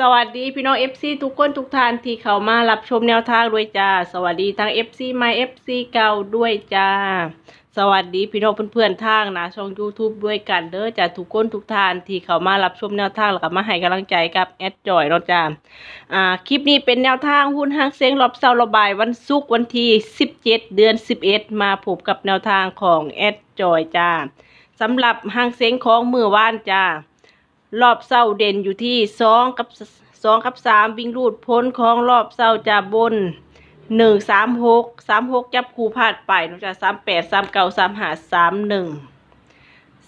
สวัสดีพี่น้อง FC ทุกคนทุกท่านที่เข้ามารับชมแนวทางด้วยจ้า สวัสดีทั้ง FC ใหม่ FC เก่าด้วยจ้า สวัสดีพี่น้องเพื่อนๆทางนะช่อง YouTube ด้วยกันเด้อจ้าทุกคนทุกท่านที่เข้ามารับชมแนวทางแล้วก็มาให้กำลังใจกับแอดจอยเนาะจ้าอ่าคลิปนี้เป็นแนวทางหุ้นห้างเซ็งรอบเสาร์ระบายวันศุกร์วันที่ 17 เดือน 11 มาพบกับแนวทางของแอดจอยจ้าสำหรับห้างเซ็งของมือว่านจ้า รอบเศร้าเด่นอยู่ที่สองกับสองกับสามวิ่งรูดพ้นของรอบเศร้าจะบนหนึ่งสามหกสามหกจับคู่พลาดไปนอกจากสามแปดสามเก้าสามหาสามหนึ่ง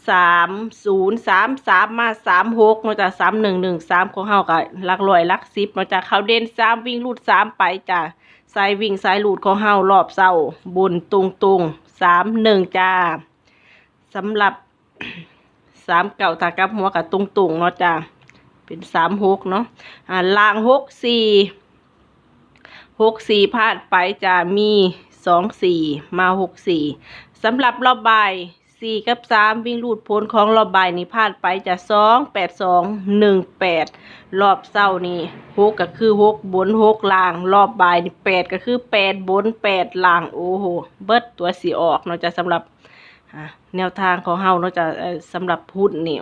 สามศูนย์สามสามมาสามหกนอกจากสามหนึ่งหนึ่งสามของเฮากับลักลอยลักสิบนอกจากเขาเด่นสามวิ่งรูดสามไปจ้ะสายวิ่งสายรูดของเฮารอบเศร้าบนตุงตุงสามหนึ่งจ้าสำหรับ สามเก่าตากับหัวกับตุงตุงๆเนาะจ้ะเป็นสามหกเนาะอ่าล่างหกสี่หกสี่พลาดไปจะมีสองสี่มาหกสี่สำหรับรอบบ่ายสี่กับสามวิ่งลูดพ้นของรอบบ่ายนี่พลาดไปจะสองแปดสองหนึ่งแปดรอบเศร้านี่หกก็คือหกบนหกล่าง รอบบ่ายนี่แปดก็คือแปดบนแปดล่างโอ้โหเบิดตัวสีออกเนาะจะสำหรับ แนวทางของเฮาเนาะจะสำหรับพุทธนี่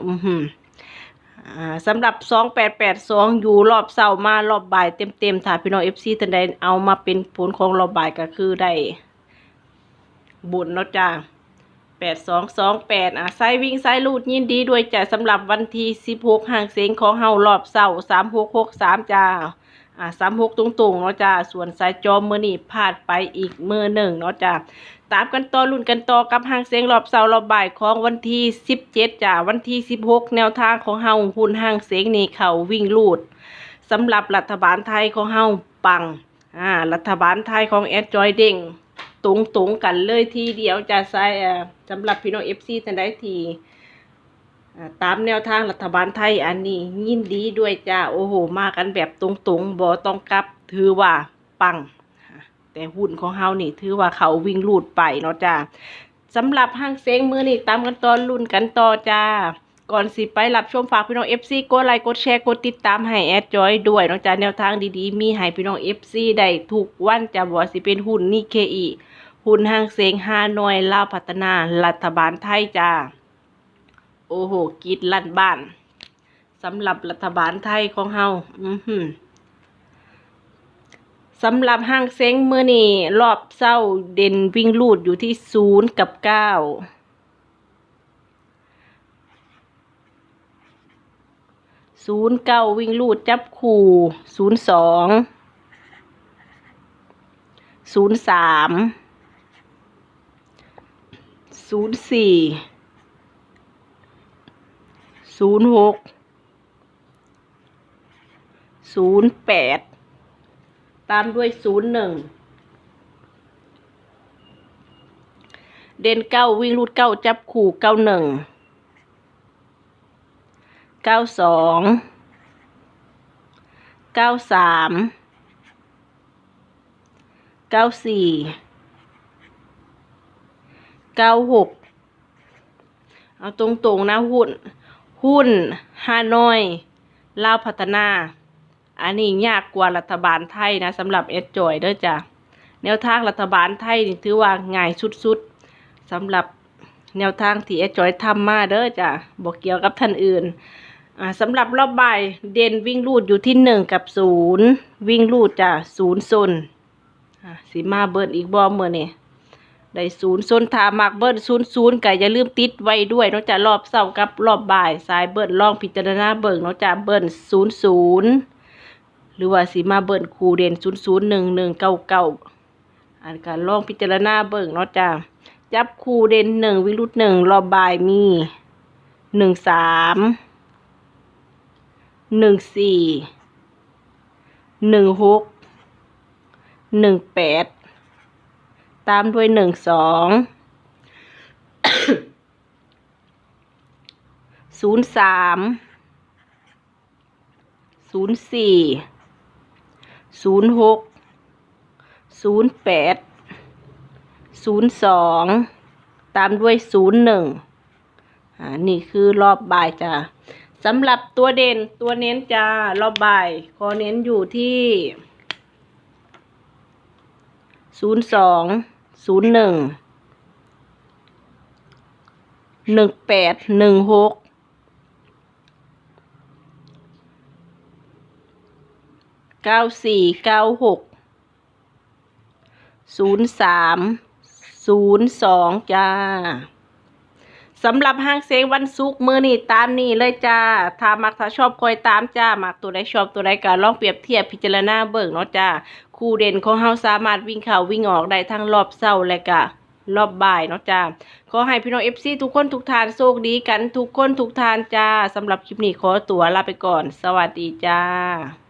สำหรับสองแปดแปดสองยู่รอบเสาร์มารอบบ่ายเต็มเต็มๆถ้าพี่น้องเอฟซีท่านใดเอามาเป็นผลของรอบบ่ายก็คือได้บุญเนาะจ้าแปดสองสองแปดอะไซวิ่งไซลูดยินดีด้วยจ้ะสำหรับวันที่สิบหกห่างเสียงของเฮารอบเสาร์สามหกหกสามจ้า อ่าสามหกตรงๆเนาะจ้าส่วนสายจอมมือนี่พลาดไปอีกมือหนึ่งเนาะจ้าตามกันต่อรุ่นกันต่อกับห้างเสียงรอบเสาร์รอบบ่ายของวันที่สิบเจ็ดจ้าวันที่สิบหกแนวทางของเฮาหุ้นห้างเสียงนี่เขาวิ่งลูดสำหรับรัฐบาลไทยของเฮาปังอ่ารัฐบาลไทยของแอดจอยเด้งตรงตรงๆกันเลยทีเดียวจะใส่อ่าสำหรับพี่น้องเอฟซีท่านใดที่ ตามแนวทางรัฐบาลไทยอันนี้ยินดีด้วยจ้า โอ้โห มากันแบบตรงๆบ่ต้องกลับ ถือว่าปัง แต่หุ้นของเฮานี่ ถือว่าเขาวิ่งลูดไปเนาะจ้าสำหรับห้างเซ้งมือนี่ตามกันตอนรุ่นกันต่อจ้า ก่อนสิไปรับชมฝากพี่น้อง FC กดไลค์กดแชร์กดติดตามให้แอดจอยด้วยเนาะจ้าแนวทางดีๆ มีให้พี่น้อง FC ได้ทุกวันจ้าบ่ว่าสิเป็นหุ้นนิเคอีหุ้นห้างเซ้งฮานอยลาวพัฒนารัฐบาลไทยจ้า โอ้โหกีดลั่นบ้านสำหรับรัฐบาลไทยของเฮาอือหือสำหรับห้างเซ้งเมื่อนี่รอบเศร้าเด่นวิ่งลูดอยู่ที่ศูนย์กับเก้าศูนย์เก้าวิ่งลูดจับคู่ศูนย์สองศูนย์สามศูนย์สี่ ศูนย์หกศูนย์แปดตามด้วยศูนย์หนึ่งเด่นเก้าวิ่งรูดเก้าจับขู่เก้าหนึ่งเก้าสองเก้าสามเก้าสี่เก้าหกเอาตรงๆนะหุ้น หุ้นฮานอยลาวพัฒนา อันนี้ยากกว่ารัฐบาลไทยนะสำหรับเอสจอยเด้อจ้ะแนวทางรัฐบาลไทยนี่ถือว่าง่ายสุดๆสำหรับแนวทางที่เอสจอยทำมาเด้อจ้ะบอกเกี่ยวกับท่านอื่นสำหรับรอบบ่ายเด่นวิ่งลูดอยู่ที่หนึ่งกับศูนย์วิ่งลูดจ้ะศูนย์ซนสีมาเบิร์นอีกบอมเมื่อนี่ ได้ศูนย์ซนถามักเบิร์นศูนย์ศูนย์ก็อย่าลืมติดไว้ด้วยนาะจ้ะรอบเสาร์กับรอบบ่ายสายเบิร์นลองพิจารณาเบิ่งนาะจ้ะเบิร์นศูนย์ศูนย์หรือว่าสีมาเบิ่นคูเด่นศูนย์ศูนย์หนึ่งหนึ่งเก้าเก้าอันการลองพิจารณาเบิ่งนาะจ้าจับคูเด่นหนึ่งวิรุธหนึ่งรอบบ่ายมีหนึ่งสามหนึ่งสี่หนึ่งหกหนึ่งแปด ตามด้วยหนึ่งสองศูนย์สามศูนย์สี่ศูนย์หกศูนย์แปดศูนย์สองตามด้วยศูนย์หนึ่งอ่านี่คือรอบบ่ายจ้ะสสำหรับตัวเด่นตัวเน้นจ้ารอบบ่ายขอเน้นอยู่ที่ศูนย์สอง ศูนย์หนึ่งหนึ่งแปดหนึ่งหกเก้าสี่เก้าหกศูนย์สามศูนย์สองจ้า สำหรับห้างเซงวันศุกมือนี้ตามนี้เลยจ้า ถ้ามักถ้าชอบคอยตามจ้า มักตัวใดชอบตัวใดก็ลองเปรียบเทียบพิจารณาเบิ่งเนาะจ้า คู่เด่นของเฮาสามารถวิ่งเข้าวิ่งออกได้ทั้งรอบเช้าและก็รอบบ่ายเนาะจ้า ขอให้พี่น้อง FC ทุกคนทุกทานโชคดีกันทุกคนทุกทานจ้าสำหรับคลิปนี้ขอตัวลาไปก่อน สวัสดีจ้า